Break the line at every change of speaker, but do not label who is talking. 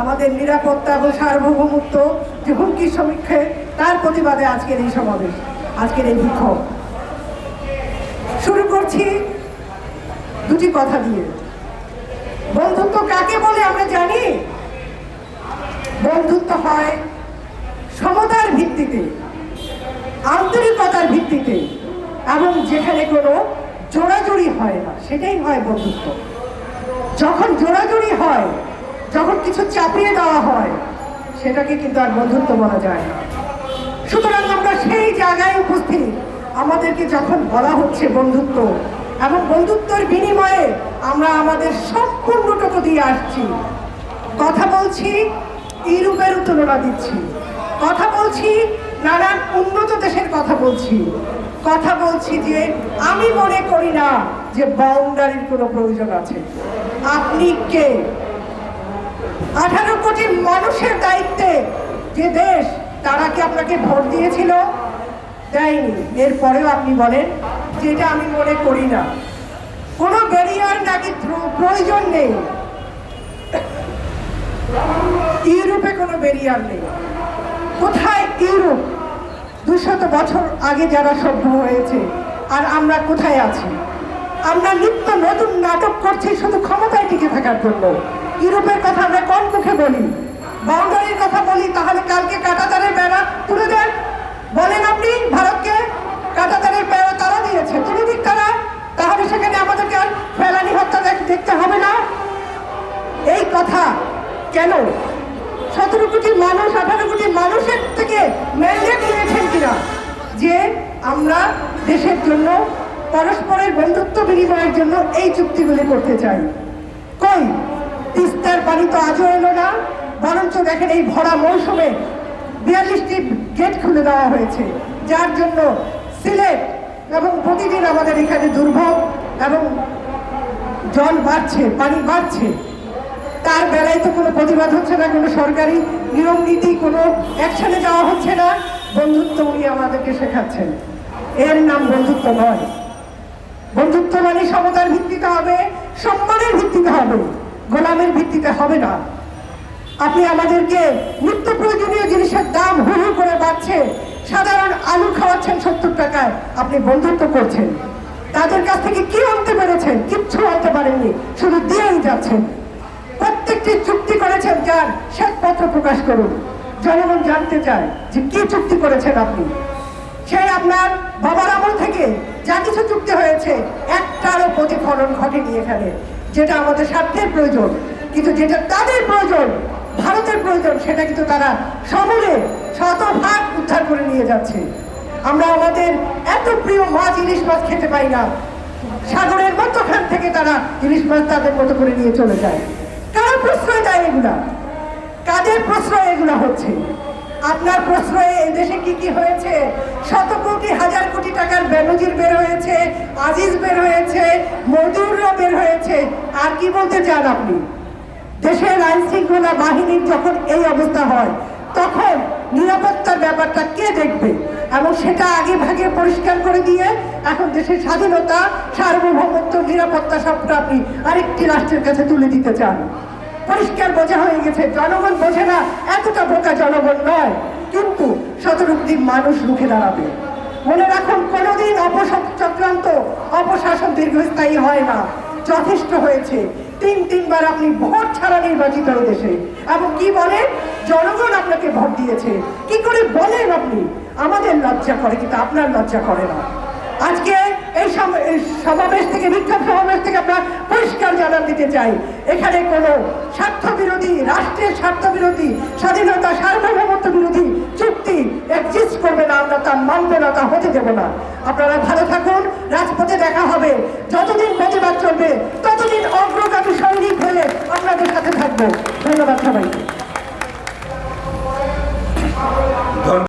আমাদের নিরাপত্তা এবং সার্বভৌমত্ব যে হুমকির সমীক্ষে, তার প্রতিবাদে আজকের এই সমাবেশ, আজকের এই বিক্ষোভ। শুরু করছি দুটি কথা দিয়ে। বন্ধুত্ব কাকে বলে আমরা জানি? বন্ধুত্ব হয় সমতার ভিত্তিতে, আন্তরিকতার ভিত্তিতে, এবং যেখানে কোনো জোড়াজুড়ি হয় না, সেটাই হয় বন্ধুত্ব। যখন জোড়াজুড়ি হয় যখন কিছু চাপিয়ে দেওয়া হয়, সেটাকে কিন্তু আর বন্ধুত্ব বলা যায় না। সুতরাং আমরা সেই জায়গায় উপস্থিত। আমাদেরকে যখন বলা হচ্ছে বন্ধুত্ব, এবং বন্ধুত্বের বিনিময়ে আমরা আমাদের সম্পূর্ণটুকু দিয়ে আসছি। কথা বলছি ইউরোপের তুলনা দিচ্ছি। কথা বলছি, নানান উন্নত দেশের কথা বলছি। কথা বলছি যে, আমি মনে করি না যে বাউন্ডারির কোনো প্রয়োজন আছে। আপনি কে? আঠারো কোটি মানুষের দায়িত্বে যে দেশ, তারা কি আপনাকে ভোট দিয়েছিল? দেয়নি। এরপরেও আপনি বলেন যে এটা আমি মনে করি না। কোনো ব্যারিয়ার নাকি প্র- প্রয়োজন নেই। ইউরোপে কোনো ব্যারিয়ার নেই। কোথায় ইউরোপ? দুশত বছর আগে যারা সভ্য হয়েছে, আর আমরা কোথায় আছি? আমরা নিত্য নতুন নাটক করছি শুধু ক্ষমতায় টিকে থাকার জন্য। ইউরোপের কথা আমরা কম মুখে বলি। বাউন্ডারির কথা বলি, তাহলে কালকে কাটাতারের বেড়া তুলে দেন। বলেন আপনি, ভারতকে কাটাতারের বেড়া তারা দিয়েছে। তুলে দিক তারা। তাহলে সেখানে আমাদেরকে আর ফেলানি হত্যা দেখ- দেখতে হবে না। এই কথা কেন? সতেরো কোটি মানুষ, আঠারো কোটি মানুষের থেকে ম্যান্ডেট নিয়েছেন কিনা? যে আমরা দেশের জন্য, পরস্পরের বন্ধুত্ব বিনিময়ের জন্য এই চুক্তিগুলি করতে চাই। কই? তিস্তার পানি তো আজও এলো না, বরঞ্চ দেখেন এই ভরা মৌসুমে বিয়াল্লিশটি গেট খুলে দেওয়া হয়েছে, যার জন্য সিলেট এবং প্রতিদিন আমাদের এখানে দুর্ভোগ এবং জল বাড়ছে, পানি বাড়ছে। তার বেলায় তো কোনো প্রতিবাদ হচ্ছে না, কোনো সরকারি নিয়ম নীতি, কোনো অ্যাকশনে যাওয়া হচ্ছে না। বন্ধুত্ব উনি আমাদেরকে শেখাচ্ছেন। এর নাম বন্ধুত্ব নয়। বন্ধুত্ব মানে সমতার ভিত্তিতে হবে, সম্মানের ভিত্তিতে হবে। গোলামের ভিত্তিতে হবে না। আপনি আমাদেরকে নিত্য প্রয়োজনীয় জিনিসের দাম হু হু করে বাড়ছে, সাধারণ আলু খাওয়াচ্ছেন সত্তর টাকায়, আপনি বন্ধুত্ব করছেন। তাদের কাছ থেকে কি আনতে পেরেছেন? কিচ্ছু আনতে পারেননি, শুধু দিয়েই যাচ্ছেন। প্রত্যেকটি চুক্তি করেছেন যার শ্বেতপত্র প্রকাশ করুন। জনগণ জানতে চায় যে কি চুক্তি করেছেন আপনি। সেই আপনার বাবার আমল থেকে যা কিছু চুক্তি হয়েছে, একটারও প্রতিফলন ঘটেনি এখানে। যেটা আমাদের স্বার্থের প্রয়োজন, কিন্তু যেটা তাদের প্রয়োজন, ভারতের প্রয়োজন, সেটা কিন্তু তারা সমূলে শতভাগ উদ্ধার করে নিয়ে যাচ্ছে। আমরা আমাদের এত প্রিয় মাছ ইলিশ মাছ খেতে পাই না। সাগরের মধ্যখান থেকে তারা ইলিশ মাছ তাদের মতো করে নিয়ে চলে যায়। কার প্রশ্রয় দেয় এগুলা? কাদের প্রশ্রয় এগুলো হচ্ছে? আপনার প্রশ্রয়ে এদেশে কি কি হয়েছে? শত কোটি, হাজার কোটি টাকার বেনজির বের হয়েছে, আজিজ বের হয়েছে বের হয়েছে আর কি বলতে চান আপনি? দেশের আইন শৃঙ্খলা বাহিনীর যখন এই অবস্থা হয়, তখন নিরাপত্তার ব্যাপারটা কে দেখবে? এবং সেটা আগে ভাগে পরিষ্কার করে দিয়ে এখন দেশের স্বাধীনতা, সার্বভৌমত্ব, নিরাপত্তা সবটা আপনি আরেকটি রাষ্ট্রের কাছে তুলে দিতে চান। পরিষ্কার বোঝা হয়ে গেছে, জনগণ বোঝে না, এতটা বোকা জনগণ নয়, কিন্তু শতরূপটি মানুষ রুখে দাঁড়াবে। মনে রাখুন, কোনোদিন অপসক চক্রান্ত, অপশাসন দীর্ঘস্থায়ী হয় না। যথেষ্ট হয়েছে। তিন, তিনবার আপনি ভোট ছাড়া নির্বাচিত দেশে এবং কি বলেন? জনগণ আপনাকে ভোট দিয়েছে। কি করে বলেন আপনি? আমাদের লজ্জা করে, কিন্তু আপনার লজ্জা করে না। আজকে এই সমাবেশ থেকে, বিক্ষোভ সমাবেশ থেকে আমরা পরিষ্কার জানান দিতে চাই। এখানে কোনো স্বার্থ বিরোধী রাষ্ট্রের স্বার্থ বিরোধী স্বাধীনতা সার্বভৌমত্ব বিরোধী চুক্তি এক্সিস্ট করবে না, আমরা তা মানবে না, তা হতে দেব না। আপনারা ভালো থাকুন, রাজপথে দেখা হবে। যতদিন Bravo.